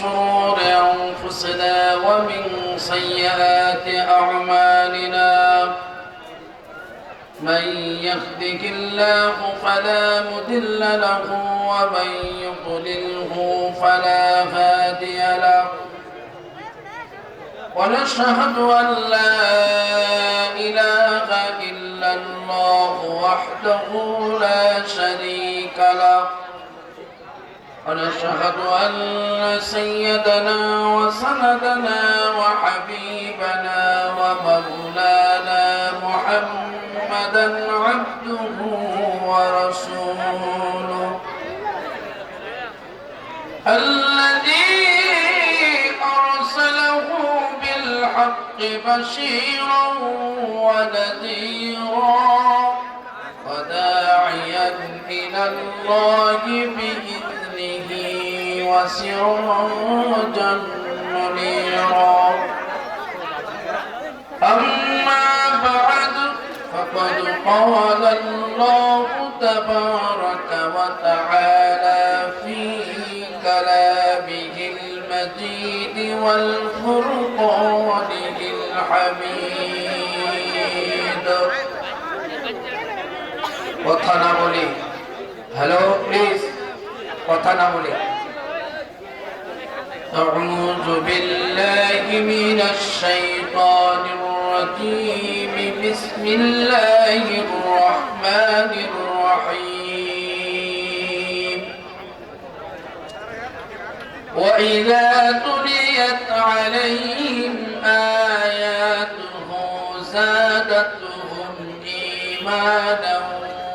شرور أنفسنا ومن سيئات أعمالنا من يهدك الله فلا مضل له ومن يضلله فلا هادي له ونشهد أن لا إله إلا الله وحده لا شريك له ونشهد أن سيدنا وسندنا وحبيبنا ومولانا محمدا عبده ورسوله. الذي أرسله بالحق بشيرا ونذيرا وداعيا إلى الله بإذنه وسراجا منيرا أما بعد فقد قال الله تبارك وتعالى في كلامه المجيد والفرقان الحميد কথা না বলি হ্যালো প্লিজ কথা না বলি أعوذ بالله من الشيطان الرجيم. بسم الله الرحمن الرحيم. وإذا تليت عليهم آياته زادتهم إيمانا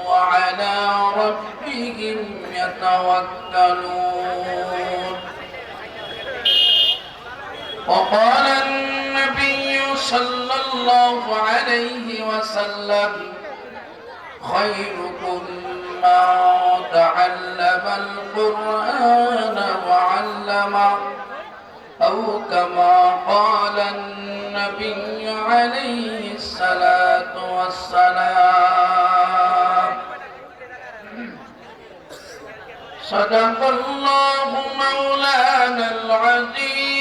وعلى ربهم يتوكلون. وقال النبي صلى الله عليه وسلم خيركم من تعلم القرآن وعلمه أو كما قال النبي عليه الصلاة والسلام. صدق الله مولانا العظيم.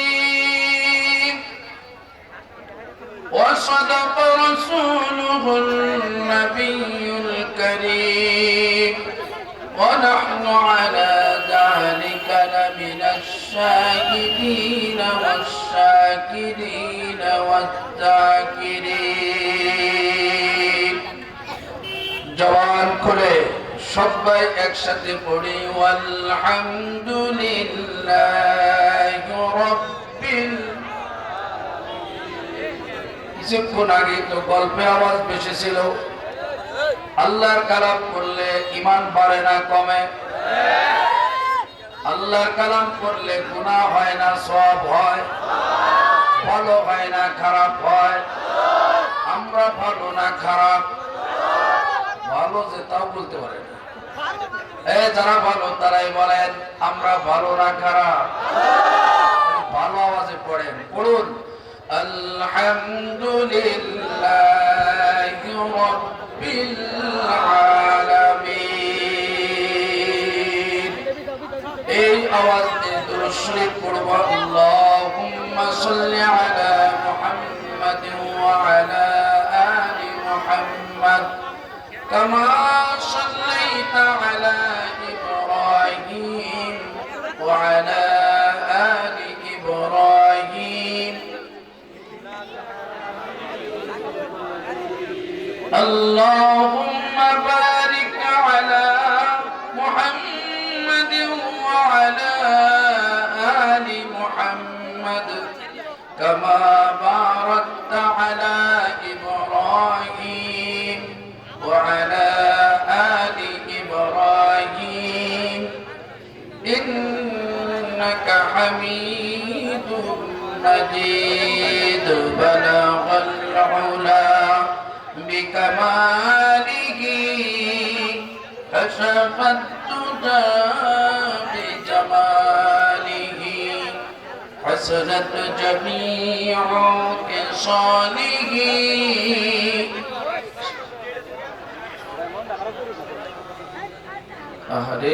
وصدق رسوله النبي الكريم ونحن على ذلك لمن الشاهدين والشاكرين والذاكرين জওয়ান খুলে সবাই একসাথে পড়ি আলহামদুলিল্লাহ রব্বিল কিছুক্ষণ আগে তো গল্পে আওয়াজ বেশি ছিল আল্লাহর কালাম করলে ইমান বাড়ে না, কমে। আল্লাহর কালাম করলে গুনাহ হয় না সব হয়। ভালো হয় না, খারাপ হয়। আমরা ভালো না, খারাপ। ভালো যে তাও বলতে পারে এ, যারা ভালো, তারাই বলেন, আমরা ভালো না, খারাপ। ভালো আওয়াজে পড়েন, পড়ুন। আলহামদুলিল্লাহ রব্বিল আলামিন এই আওয়াজ দিয়ে দুরূদ শরীফ পড়ব আল্লাহুম্মা সাল্লি আলা মুহাম্মাদ ওয়া আলা আলি মুহাম্মাদ কামা إنك حميد مجيد بلغ العلا بكماله كشف الدجى بجماله حسنت جميع خصاله আহারে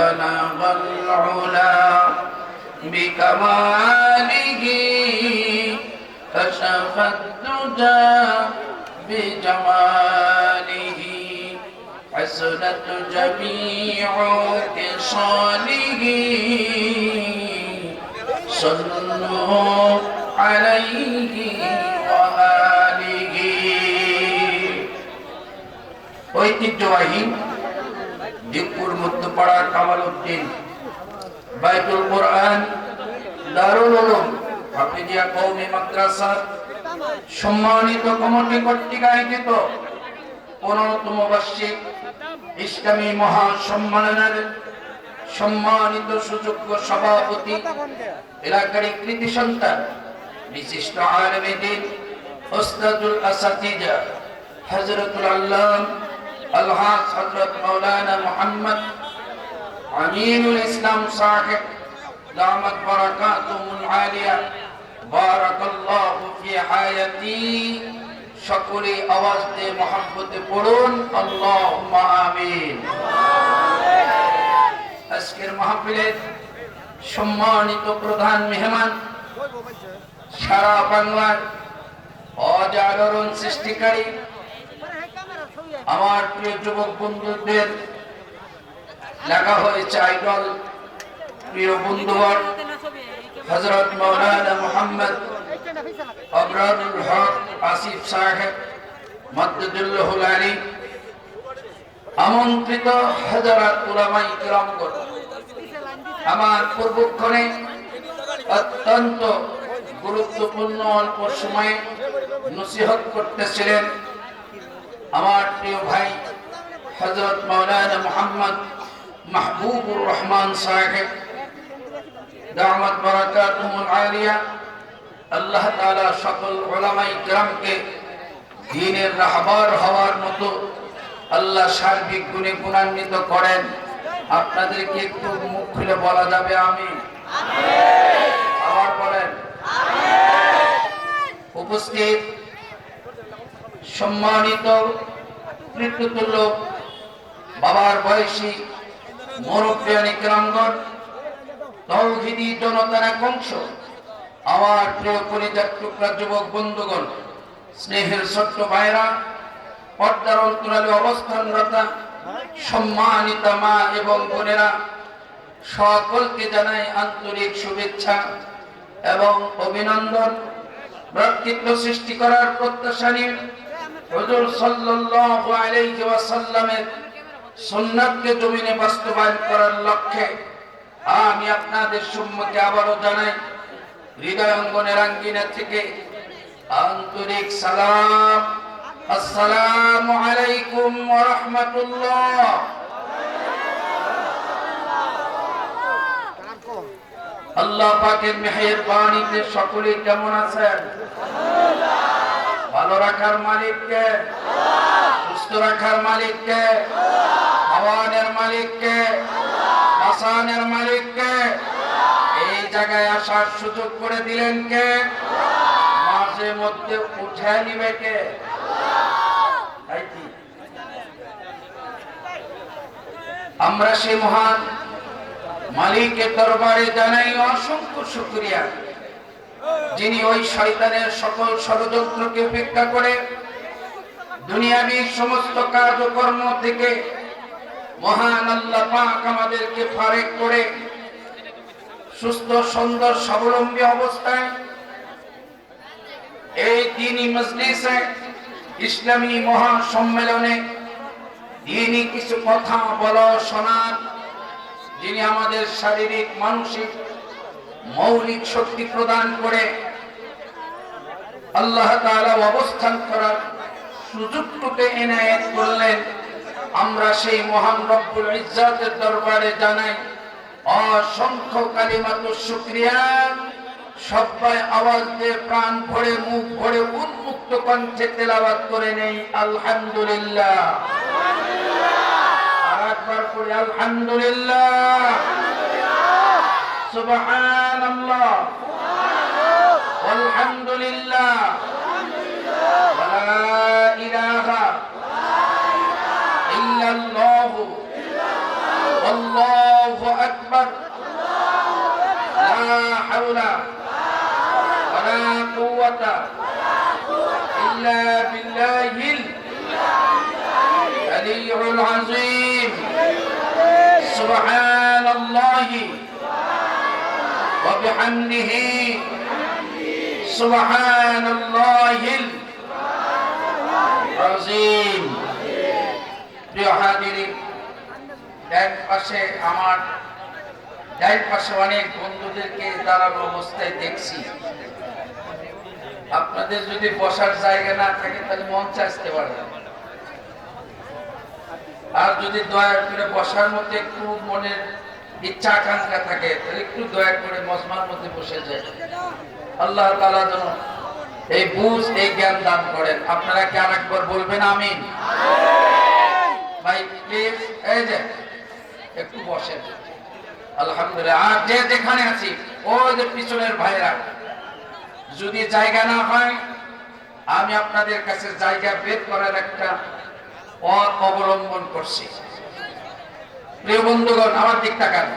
بلغ العلا بكماله كشف الدجى بجماله حسنت جميع خصاله صلوا عليه وآله ঐতিহ্যবাহী দিকপুর মধ্যপাড়া কামাল উদ্দিন বাইতুল কোরআন, দারুল উলুম হাফিজিয়া কওমি মাদ্রাসা, সম্মানিত কমিটি কর্তৃক আয়োজিত পনেরোতম বার্ষিক ইসলামী মহাসম্মেলনের সম্মানিত সুযোগ্য সভাপতি, এলাকার কৃতি সন্তান, বিশিষ্ট আলমেদিন ওস্তাদুল আসাতিজা হজরতুল আল্লাহ আলহাজ হজরত মৌলানা মোহাম্মদ আমিনুল ইসলাম সাহেব, দামত বারাকাতুমুল আলিয়া বারাকাল্লাহু ফি হায়াতি সকলে আওয়াজ দিয়ে মহাব্বতে পড়ুন, আল্লাহুম্মা আমিন। আজকের মাহফিলের সম্মানিত প্রধান মেহমান, সারা বাংলার অজাগরণ সৃষ্টিকারী, আমার প্রিয় যুবক বন্ধুদের লেখা হয়েছে আইডল প্রিয় বন্ধুগণ হজরত মৌলানা মোহাম্মদ অবরারুল হক আসিফ সাহেব, মদ্দুল্লাহুল আলী, আমন্ত্রিত হাজারাত উলামাই কিরামগণ, আমার পূর্বক্ষণে অত্যন্ত গুরুত্বপূর্ণ অল্প সময়ে নসিহত করতেছিলেন আমার প্রিয় ভাই হজরত মৌলানা মোহাম্মদ মাহবুবুর রহমান সাহেব। দামাত বারাকাতুহুল আলিয়া। আল্লাহ তাআলা সকল উলামায়ে কিরামকে দ্বীনের রাহবার হওয়ার মতো আল্লাহ সার্বিক গুণে গুণান্বিত করেন। আপনাদেরকে একটু মুখ খুলে বলা যাবে আমি আবার বলেন। উপস্থিত সম্মানিত মৃত্যুতুল্য বাবার বয়সী মুরব্বিয়ানি গ্রামগণ তৌহিদি জনতার এক আমার প্রিয় পরিজাত যুবক বন্ধুগণ, স্নেহের ছোট্ট ভাইরা, পর্দার অন্তরালে অবস্থানরতা, সম্মানিত মা এবং বোনেরা, সকলকে জানাই আন্তরিক শুভেচ্ছা এবং অভিনন্দন। ব্যক্তিত্ব সৃষ্টি করার প্রত্যাশা নিয়ে হুজুর সাল্লাল্লাহু আলাইহি ওয়াসাল্লামের সুন্নাতকে জমিনে বাস্তবায়ন করার লক্ষ্যে আমি আপনাদের সম্মুখে আবারও জানাই, হৃদয় অঙ্গনের আঙ্গিনা থেকে আন্তরিক সালাম। আসসালামু আলাইকুম রাহমাতুল্লাহ। আল্লাহ পাকের মেহেরবানিতে সকলে কেমন আছেন? ভালো রাখার মালিককে? সুস্থ রাখার মালিককে খাওয়ানের মালিককে বাসানের মালিককে, এই জায়গায় আসার সুযোগ করে দিলেন কে? মাঝে মধ্যে উঠে নিবে কে? আমরা সেই মহান মালিকের দরবারে জানাই অসংখ্য শুক্রিয়া। যিনি ওই শয়তানের সকল ষড়যন্ত্রকে উপেক্ষা করে দুনিয়াবি সমস্ত কার্যকর্ম থেকে মহান আল্লাহ পাক আমাদেরকে ফারেক করে সুস্থ, সুন্দর, স্বাবলম্বী অবস্থায় এই দিনই মজলিসে ইসলামী মহাসম্মেলনে দিনই কিছু কথা বলা, শোনার, যিনি আমাদের শারীরিক, মানসিক, মৌলিক শক্তি প্রদান করে আল্লাহ তাআলা অবস্থান করার সুযোগটুকু এনায়ত করলেন। আমরা সেই মহান রব্বুল ইজ্জাতের দরবারে জানাই অসংখ্য কালিমাত শুক্রিয়া। সবাই আওয়াজ দিয়ে প্রাণ ভরে মুখ ভরে উন্মুক্ত কণ্ঠে তেলাবাদ করে নেই আলহামদুলিল্লাহ। আর একবার করে আলহামদুলিল্লাহ। সুবহানাল্লাহ। আলহামদুলিল্লাহ إله إلا الله. والله أكبر. لا حول ولا قوة إلا بالله العلي العظيم. سبحان الله وبحمده. سبحان الله العظيم প্রিয় এক পাশে আমার ডাইন পাশে অনেক বন্ধুদেরকে দাঁড়ানো অবস্থায় দেখছি। আপনাদের যদি বসার জায়গা না থাকে, তাহলে মঞ্চে আসতে পারবেন আর যদি দয়া করে বসার মধ্যে একটু মনের ইচ্ছা আকাঙ্ক্ষা থাকে, তাহলে একটু দয়া করে মজমার মধ্যে বসে যায়। আল্লাহ তালা যেন এই বুঝ এই জ্ঞান দান করেন। আপনারা কি আরেকবার বলবেন আমিন? ভাই প্লিজ এই যে একটু বসেন। আলহামদুলিল্লাহ আর যে যেখানে আছি ওই যে পিছনের ভাইরা যদি জায়গা না হয় আমি আপনাদের কাছে জায়গা বের করার একটা পথ অবলম্বন করছি। প্রিয় বন্ধুগণ আমার দিক তাকান।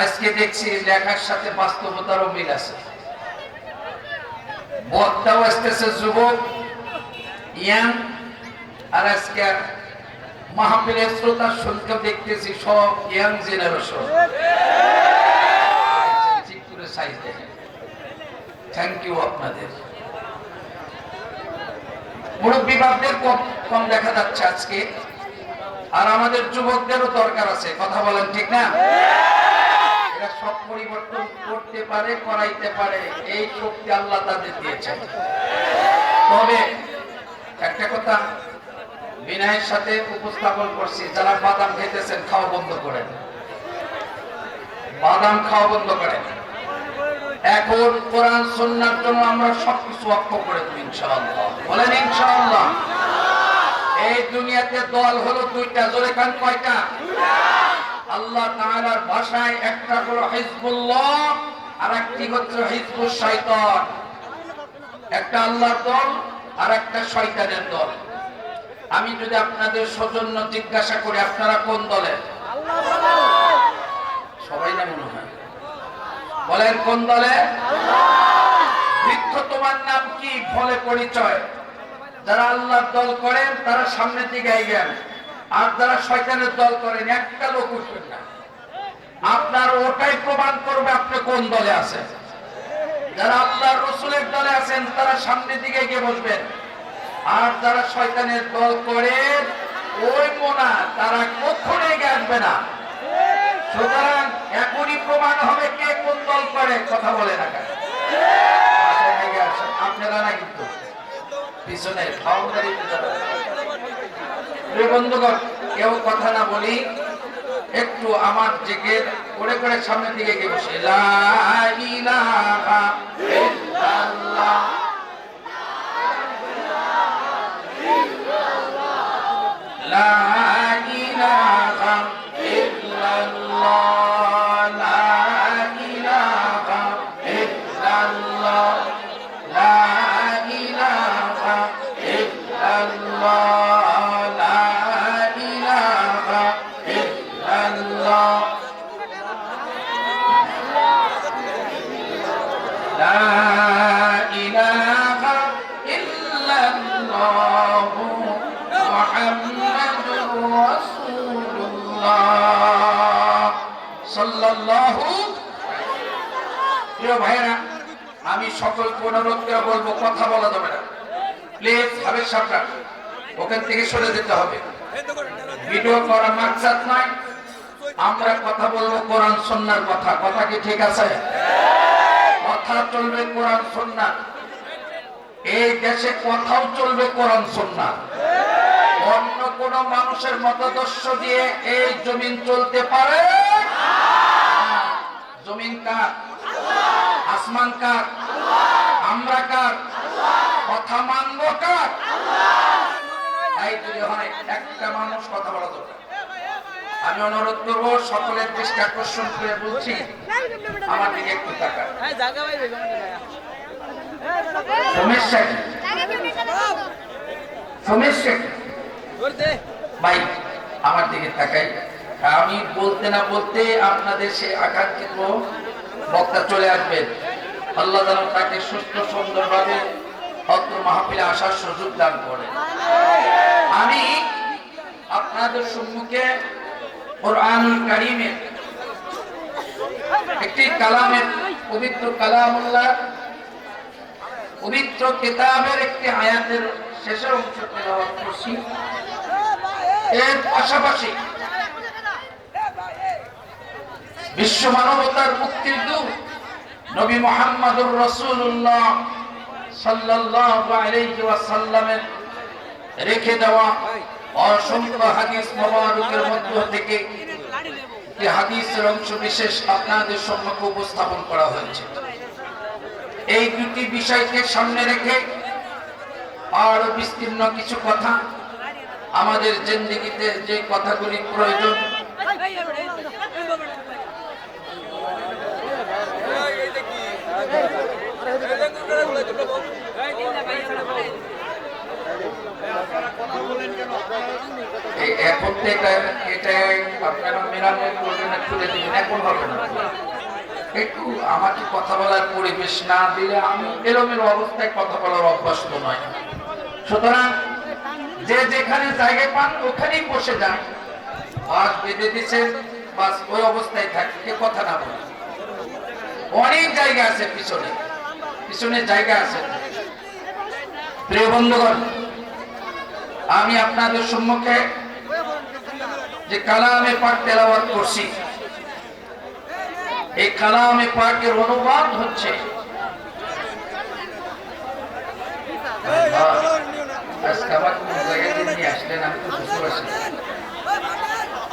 আজকে দেখছি লেখার সাথে বাস্তবতারও মিল আছে। বক্তাও আসতেছে যুবক ইয়াং আর আজকে মাহফিলের শ্রোতা সংখ্যা দেখতেছি সব ইয়াং জেনারেশন সাইজ দেখেন থ্যাংক ইউ আপনাদের মুরব্বী বাপদের কম দেখা যাচ্ছে আজকে। আর আমাদের যুবকদেরও দরকার আছে। কথা বলেন, ঠিক না? সব পরিবর্তন করতে পারে, করাইতে পারে, এই শক্তি আল্লাহ তাদের দিয়েছেন। তবে একটা কথা বিনয়ের সাথে উপস্থাপন করছি, যারা বাদাম খেতেছেন, খাওয়া বন্ধ করেন। বাদাম খাওয়া বন্ধ করেন। এখন কোরআন, সুন্নার জন্য আমরা সবকিছু অক্ষ করে দেব ইনশাআল্লাহ। বলেন ইনশাআল্লাহ। এই দুনিয়াতে দল হলো দুইটা, জোরে খান কয়টা? আল্লাহ তাআলার ভাষায় একটা হলো হিজবুল্লাহ আর একটি হচ্ছে হিজবুশ শয়তান। একটা আল্লাহর দল আর একটা শয়তানের দল। আমি যদি আপনাদের সৌজন্য জিজ্ঞাসা করি, আপনারা কোন দলের? সবাই না মনে হয়। বলেন, কোন দলে বৃক্ষ তোমার নাম কি? ফলে পরিচয়। যারা আল্লাহর দল করেন, তারা সামনের দিকে এগিয়ে আর যারা শয়তানের দল করেন, একটা লোক উঠবেন না। আপনার ওটাই প্রমাণ করবে আপনি কোন দলে আছেন। যারা আপনার রসুলের দলে আছেন, তারা সামনের দিকে এগিয়ে বসবেন। আর যারা শয়তানের দল করেন, ওই মোনা, তারা কখনো এগিয়ে আসবে না। সুতরাং এখনই প্রমাণ হবে কে কোন দল করে, কথা বলে না আপনারা না কিন্তু পিছনে যাবেন। প্রিয় বন্ধুগণ, কেউ কথা না বলি, একটু আমার জেগে করে করে সামনের দিকে গিয়ে বসে। লা ইলাহা আমি সকল অনুরোধ করে বলব, কথা বলা যাবে না। প্লিজ হবে সরকার ওখান থেকে সরে যেতে হবে। ভিডিও করা মাকসাদ নাই। আমরা কথা বলব কোরআন সন্ন্যার কথা। কথা কি ঠিক আছে? কথা চলবে কোরআন, সন্না। এই দেশে কথাও চলবে কোরআন, সন্না। অন্য কোন মানুষের মতাদর্শ দিয়ে এই জমিন চলতে পারে? জমিন কার? আসমান কার? আমরা কার? কথা মানব কার? তাই যদি হয় একটা মানুষ কথা বলা দরকার। আমি অনুরোধ করব সকলের দৃষ্টি আকর্ষণ করে বলছি আমার দিকে একটু টাকা সমস্যা কি সমস্যা কি ভাই আমার দিকে তাকাই। আমি বলতে না বলতে আপনাদের সে আকাঙ্ক্ষিত বক্তা চলে আসবেন। আল্লাহ যেন তাকে সুস্থ, সুন্দরভাবে অত্র মাহফিলে আসার সুযোগ দান করে। আমি আপনাদের সম্মুখে একটি কালামের, পবিত্র কালামুল্লাহ, পবিত্র কেতাবের একটি আয়াতের শেষের অংশ করছি। এর পাশাপাশি বিশ্ব মানবতার মুক্তির দূত নবী মোহাম্মদুর রসুল্লাহ ওয়াসাল্লামের রেখে দেওয়া অসংখ্য হাদিস মোবারকের মধ্য থেকে একটি হাদিসের অংশ বিশেষ আপনাদের সম্মুখে উপস্থাপন করা হয়েছে। এই দুটি বিষয়কে সামনে রেখে আরও বিস্তীর্ণ কিছু কথা আমাদের জিন্দিগিতে যে কথাগুলি প্রয়োজন এই- এখন একটু আমাকে কথা বলার পরিবেশ না দিলে আমি অবস্থায় কথা বলার নয়। সুতরাং যে যেখানে জায়গা পান, ওখানেই বসে যান। বাস বেঁধে দিচ্ছেন বাস ওই অবস্থায় থাকে কথা না বলে। অনেক জায়গা আছে পিছনে। পিছনে জায়গা আছে। প্রিয় বন্ধুগণ, আমি আপনাদের সম্মুখে যে কালামে পাক তেলাওয়াত করছি, এই কালামে পাকের অনুবাদ হচ্ছে আজকে আমার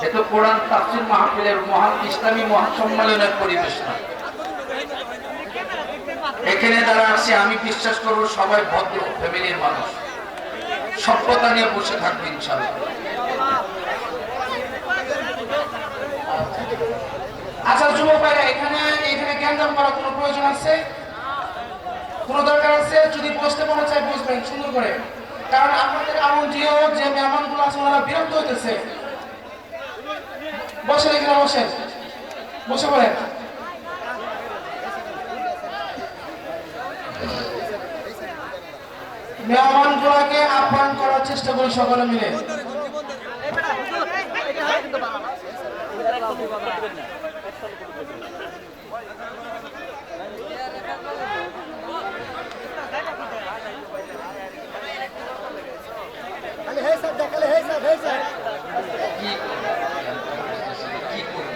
কোন কোরআন তাফসির মাহফিলের মহান ইসলামী মহাসম্মেলনের পরিবেশ না এখানে যারা আছে, আমি বিশ্বাস করব সবাই ভদ্র, ফ্যামিলির মানুষ। সভ্যতা নিয়ে বসে থাকবে ইনশাল্লাহ। আচ্ছা যুবক ভাইরা, এখানে এখানে জ্ঞানদান করার কোনো প্রয়োজন আছে? কোনো দরকার আছে? যদি বসতে মনে চায় বসবেন, সুন্দর করে। কারণ আপনাদের আমন্ত্রীয় যে মেহমানগুলো আছে, ওনারা বিরক্ত হইতেছে। বসেন এখানে, বসেন। বসে পড়েন। করার চেষ্টা করি সকলে মিলে খালি হে স্যার দেখালে হে স্যার হে স্যার কি কি করব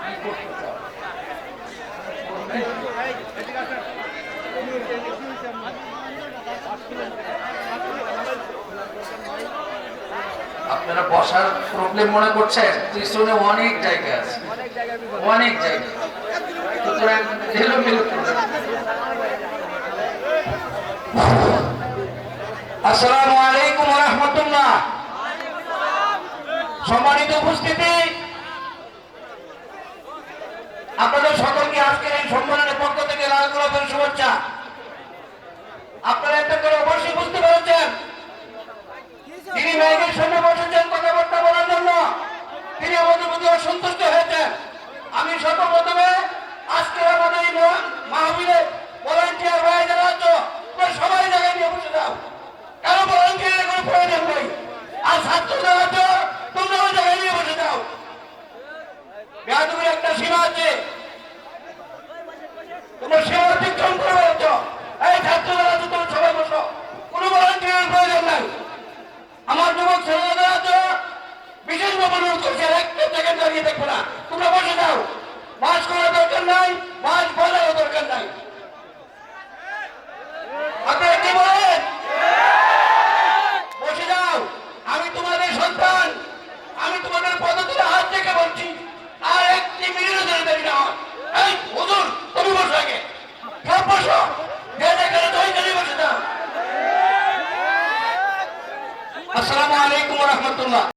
কি করতে চাও? আপনারা বসার প্রবলেম মনে করছেন পিছনে অনেক জায়গা আছে? অনেক জায়গা। আসসালামু আলাইকুম রহমতুল্লাহ সম্মানিত উপস্থিতি। আপনাদের সকলকে আজকের এই সম্মেলনের পক্ষ থেকে লাল গোলাপের শুভেচ্ছা। আপনারা একটা করে অবশ্যই বুঝতে পেরেছেন। তিনি মেয়েদের সামনে সবাই জায়গায় নিয়ে বসে যাও। কারও ভলান্টিয়ারের কোনো প্রয়োজন নেই? আর ছাত্র যারা আছো তোমরা নিয়ে বসে যাও। বেহাদুরের একটা সীমা আছে। তোমরা